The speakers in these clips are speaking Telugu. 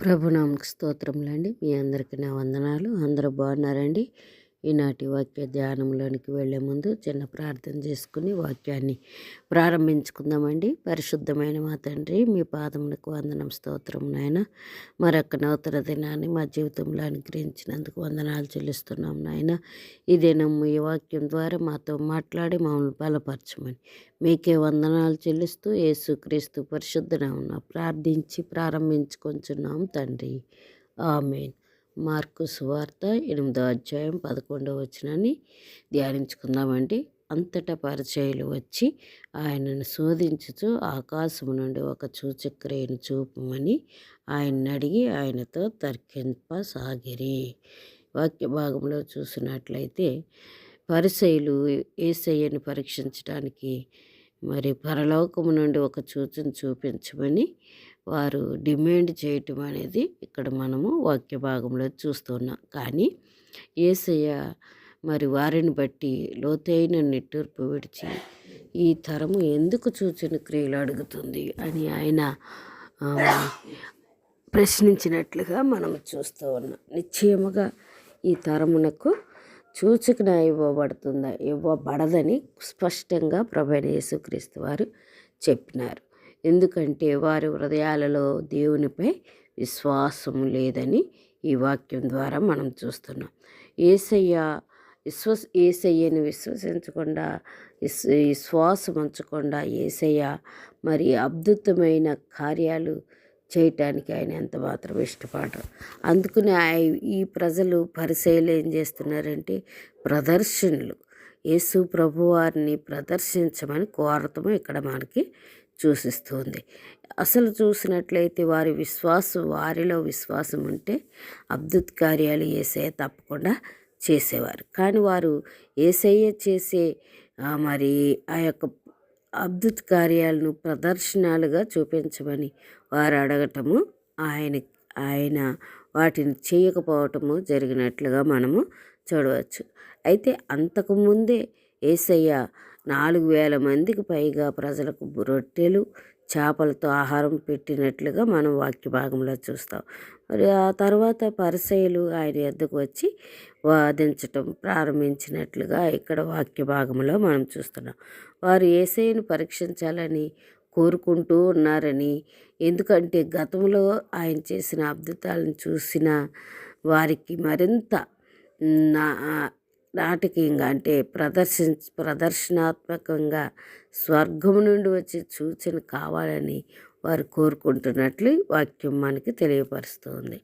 ప్రభునామకు స్తోత్రములండి. మీ అందరికీ నా వందనాలు. అందరూ బాగున్నారండి? ఈనాటి వాక్య ధ్యానంలోనికి వెళ్ళే ముందు చిన్న ప్రార్థన చేసుకుని వాక్యాన్ని ప్రారంభించుకుందామండి. పరిశుద్ధమైన మా తండ్రి మీ పాదములకు వందనం స్తోత్రం నాయన. మరొక నూతన దినాన్ని మా జీవితంలో అనుగ్రహించినందుకు వందనాలు చెల్లిస్తున్నాం నాయన. ఈ దినం ఈ వాక్యం ద్వారా మాతో మాట్లాడి మమ్మల్ని బలపరచమని మీకే వందనాలు చెల్లిస్తూ యేసుక్రీస్తు పరిశుద్ధ నామమున ప్రార్థించి ప్రారంభించుకొంచున్నాం తండ్రి. ఆమెన్. మార్కు సువార్త ఎనిమిదో అధ్యాయం పదకొండవ వచనాన్ని ధ్యానించుకుందామండి. అంతటా పరిచయలు వచ్చి ఆయనను శోధించుచు ఆకాశము నుండి ఒక చూచక్రియను చూపమని ఆయన్ని అడిగి ఆయనతో తర్కింపసాగిరి. వాక్య భాగంలో చూసినట్లయితే పరిచయులు ఏసయ్యను పరీక్షించడానికి మరి పరలోకము నుండి ఒక చూచును చూపించమని వారు డిమాండ్ చేయటం అనేది ఇక్కడ మనము వాక్య భాగంలో చూస్తున్నాం. కానీ ఏసయ్య మరి వారిని బట్టి లోతైన నిట్టూర్పు విడిచి ఈ తరము ఎందుకు చూచిన క్రియలు అడుగుతుంది అని ఆయన ప్రశ్నించినట్లుగా మనం చూస్తూ ఉన్నాం. నిశ్చయముగా ఈ తరమునకు సూచన ఇవ్వబడుతుందా? ఇవ్వబడదని స్పష్టంగా ప్రభైన యేసుక్రీస్తు వారు చెప్పినారు. ఎందుకంటే వారి హృదయాలలో దేవునిపై విశ్వాసం లేదని ఈ వాక్యం ద్వారా మనం చూస్తున్నాం. ఏసయ్య విశ్వస్ ఏసయ్యని విశ్వసించకుండా విశ్వాసం ఉంచకుండా ఏసయ్య మరి అద్భుతమైన కార్యాలు చేయటానికి ఆయన ఎంత మాత్రం ఇష్టపడరు. అందుకునే ఈ ప్రజలు పరిశైలు ఏం చేస్తున్నారంటే ప్రదర్శనలు. యేసు ప్రభువారిని ప్రదర్శించమని కోరటము ఇక్కడ మనకి సూచిస్తుంది అసలు చూసినట్లయితే వారి విశ్వాసం వారిలో విశ్వాసం ఉంటే అద్భుత కార్యాలు ఏసయ్య తప్పకుండా చేసేవారు. కానీ వారు ఏసయ్య చేసే మరి ఆ యొక్క అద్భుత కార్యాలను ప్రదర్శనాలుగా చూపించమని వారు అడగటము ఆయన ఆయన వాటిని చేయకపోవటము జరిగినట్లుగా మనము చూడవచ్చు. అయితే అంతకుముందే ఏసయ్య నాలుగు వేల మందికి పైగా ప్రజలకు రొట్టెలు చేపలతో ఆహారం పెట్టినట్లుగా మనం వాక్య భాగంలో చూస్తాం. మరి ఆ తర్వాత పరిసయలు ఆయన ఎద్దకు వచ్చి వాదించటం ప్రారంభించినట్లుగా ఇక్కడ వాక్య భాగంలో మనం చూస్తున్నాం. వారు ఏసైను పరీక్షించాలని కోరుకుంటూ ఉన్నారని ఎందుకంటే గతంలో ఆయన చేసిన అద్భుతాలను చూసిన వారికి మరింత నాటకీయంగా అంటే ప్రదర్శించ ప్రదర్శనాత్మకంగా స్వర్గం నుండి వచ్చే సూచన కావాలని వారు కోరుకుంటున్నట్లు వాక్యం మనకి తెలియపరుస్తుంది.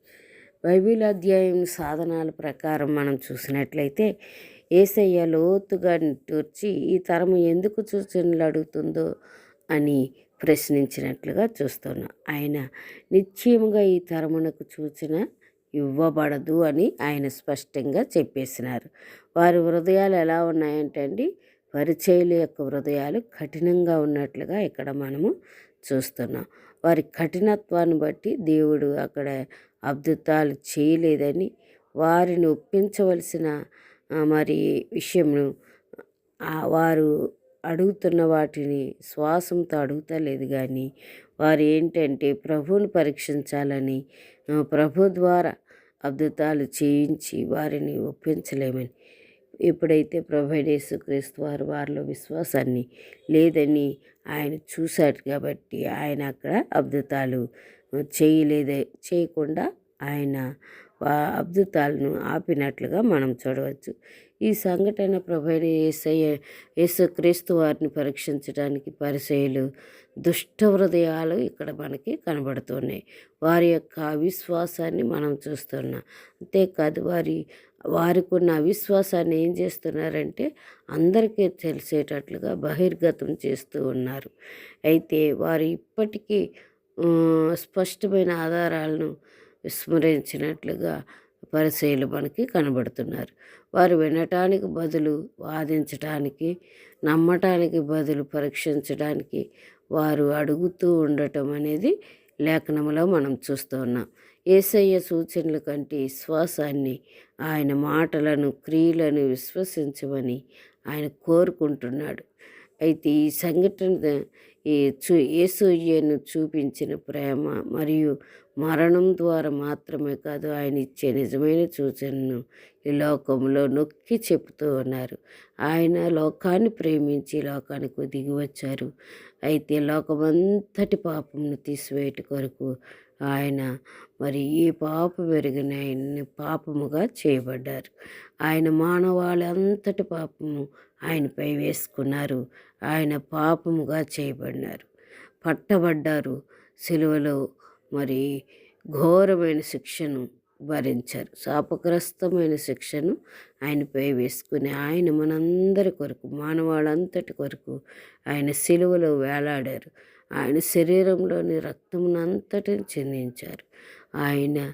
బైబిల్ అధ్యాయం సాధనాల ప్రకారం మనం చూసినట్లయితే ఏసయ్య లోతుగా నిట్టూర్చి ఈ తరం ఎందుకు సూచనలు అడుగుతుందో అని ప్రశ్నించినట్లుగా చూస్తున్నాం. ఆయన నిశ్చయముగా ఈ తరమునకు సూచన ఇవ్వబడదు అని ఆయన స్పష్టంగా చెప్పేసినారు. వారి హృదయాలు ఎలా ఉన్నాయంటే అండి పరిచయుల యొక్క హృదయాలు కఠినంగా ఉన్నట్లుగా ఇక్కడ మనము చూస్తున్నాం. వారి కఠినత్వాన్ని బట్టి దేవుడు అక్కడ అద్భుతాలు చేయలేదని వారిని ఒప్పించవలసిన మరి విషయంను వారు అడుగుతున్న వాటిని శ్వాసంతో అడుగుతలేదు కానీ వారు ఏంటంటే ప్రభువును పరీక్షించాలని ప్రభు ద్వారా అద్భుతాలు చేయించి వారిని ఒప్పించలేమని. ఎప్పుడైతే ప్రభైడేసు క్రీస్తు వారు వారిలో విశ్వాసాన్ని లేదని ఆయన చూశాడు కాబట్టి ఆయన అక్కడ అద్భుతాలు చేయలేదే చేయకుండా ఆయన అద్భుతాలను ఆపినట్లుగా మనం చూడవచ్చు. ఈ సంఘటన ప్రభైన ఏసయ్య యేసుక్రీస్తు వారిని పరీక్షించడానికి పరిచయలు దుష్ట హృదయాలు ఇక్కడ మనకి కనబడుతున్నాయి. వారి యొక్క అవిశ్వాసాన్ని మనం చూస్తున్నాం. అంతేకాదు వారి వారికి ఉన్న అవిశ్వాసాన్ని ఏం చేస్తున్నారంటే అందరికీ తెలిసేటట్లుగా బహిర్గతం చేస్తూ ఉన్నారు. అయితే వారు ఇప్పటికీ స్పష్టమైన ఆధారాలను విస్మరించినట్లుగా పరిశీలు మనకి కనబడుతున్నారు. వారు వినటానికి బదులు వాదించటానికి నమ్మటానికి బదులు పరీక్షించడానికి వారు అడుగుతూ ఉండటం అనేది లేఖనంలో మనం చూస్తూ ఉన్నాం. ఏసయ్య సూచనల కంటే విశ్వాసాన్ని ఆయన మాటలను క్రియలను విశ్వసించమని ఆయన కోరుకుంటున్నాడు. అయితే ఈ సంఘటన ఈ చూ యేసయ్యను చూపించిన ప్రేమ మరియు మరణం ద్వారా మాత్రమే కాదు ఆయన ఇచ్చే నిజమైన సూచనను ఈ లోకంలో నొక్కి చెప్తూ ఉన్నారు. ఆయన లోకాన్ని ప్రేమించి లోకానికి దిగి వచ్చారు అయితే లోకమంతటి పాపమును తీసివేయట కొరకు ఆయన మరి ఏ పాప పెరిగిన ఆయన్ని పాపముగా చేయబడ్డారు. ఆయన మానవాళంతటి పాపము ఆయనపై వేసుకున్నారు. ఆయన పాపముగా చేయబడినారు. పట్టబడ్డారు. సిలువలో మరి ఘోరమైన శిక్షను భరించారు శాపగ్రస్తమైన శిక్షను ఆయనపై వేసుకుని ఆయన మనందరి కొరకు మానవాళ్ళంతటి కొరకు ఆయన సిలువలో వేలాడారు. ఆయన శరీరంలోని రక్తమునంతటిని చిందించారు. ఆయన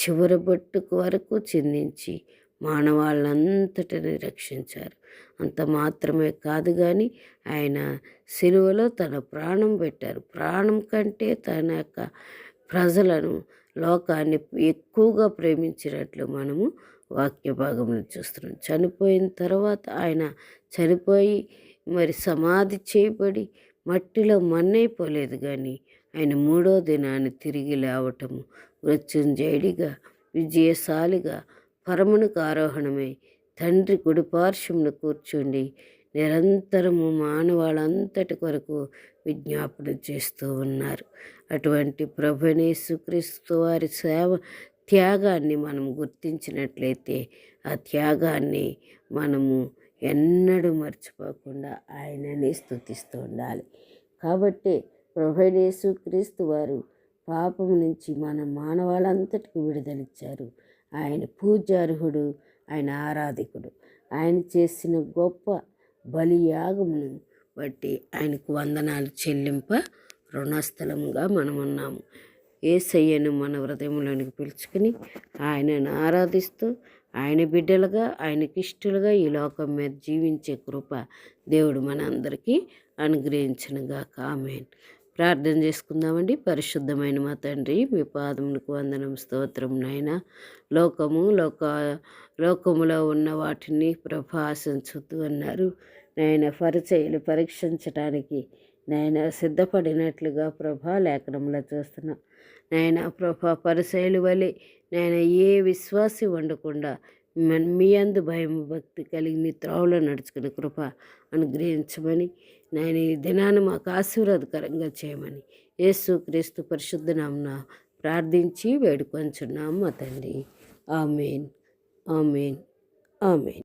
చివరి బొట్టుకు వరకు చిందించి మానవాళ్ళంతటిని రక్షించారు. అంత మాత్రమే కాదు కానీ ఆయన సిలువలో తన ప్రాణం పెట్టారు. ప్రాణం కంటే తన యొక్క ప్రజలను లోకాన్ని ఎక్కువగా ప్రేమించినట్లు మనము వాక్య భాగంలో చూస్తున్నాం. చనిపోయిన తర్వాత ఆయన చనిపోయి మరి సమాధి చేయబడి మట్టిలో మన్నైపోలేదు కానీ ఆయన మూడో దినాన్ని తిరిగి లేవటము మృత్యుంజయుడిగా విజయశాలిగా పరమునకు ఆరోహణమై తండ్రి గుడిపార్శ్వమును కూర్చుండి నిరంతరము మానవాళ్ళంతటి కొరకు విజ్ఞాపన చేస్తూ ఉన్నారు. అటువంటి ప్రభునేసుక్రీస్తు వారి సేవ త్యాగాన్ని మనం గుర్తించినట్లయితే ఆ త్యాగాన్ని మనము ఎన్నడూ మర్చిపోకుండా ఆయనని స్థుతిస్తూ ఉండాలి. కాబట్టి ప్రభునేసు క్రీస్తు వారు పాపం నుంచి మన మానవాళంతటికి విడుదలిచ్చారు. ఆయన పూజార్హుడు ఆయన ఆరాధికుడు. ఆయన చేసిన గొప్ప బలియాగమును బట్టి ఆయనకు వందనాలు చెల్లింప రుణస్థలముగా మనం ఉన్నాము ఏసయ్యను మన హృదయంలోనికి పిలుచుకుని ఆయనను ఆరాధిస్తూ ఆయన బిడ్డలుగా ఆయనకి ఇష్టలుగా ఈ లోకం మీద జీవించే కృప దేవుడు మనందరికీ అనుగ్రహించనుగా ప్రార్థన చేసుకుందామండి. పరిశుద్ధమైన మా తండ్రి మీ పాదములకు వందనం స్తోత్రం నాయన. లోకము లోక లోకములో ఉన్న వాటిని ప్రభాసించుతూ అన్నారు నాయన పరిచయలు పరీక్షించడానికి నాయన సిద్ధపడినట్లుగా ప్రభా లేఖనంలో చూస్తున్నాం. నాయన ప్రభా పరిచయలు వలె నాయన ఏ విశ్వాసి ఉండకుండా మీ అందు భయం భక్తి కలిగి మీ త్రోవలో నడుచుకునే కృప అనుగ్రహించమని నేను ఈ దినాన్ని మాకు ఆశీర్వాదకరంగా చేయమని యేసు క్రీస్తు పరిశుద్ధ ప్రార్థించి వేడుకొంచున్నాం మా తండ్రి. ఆమెన్. ఆమెన్. ఆమెన్.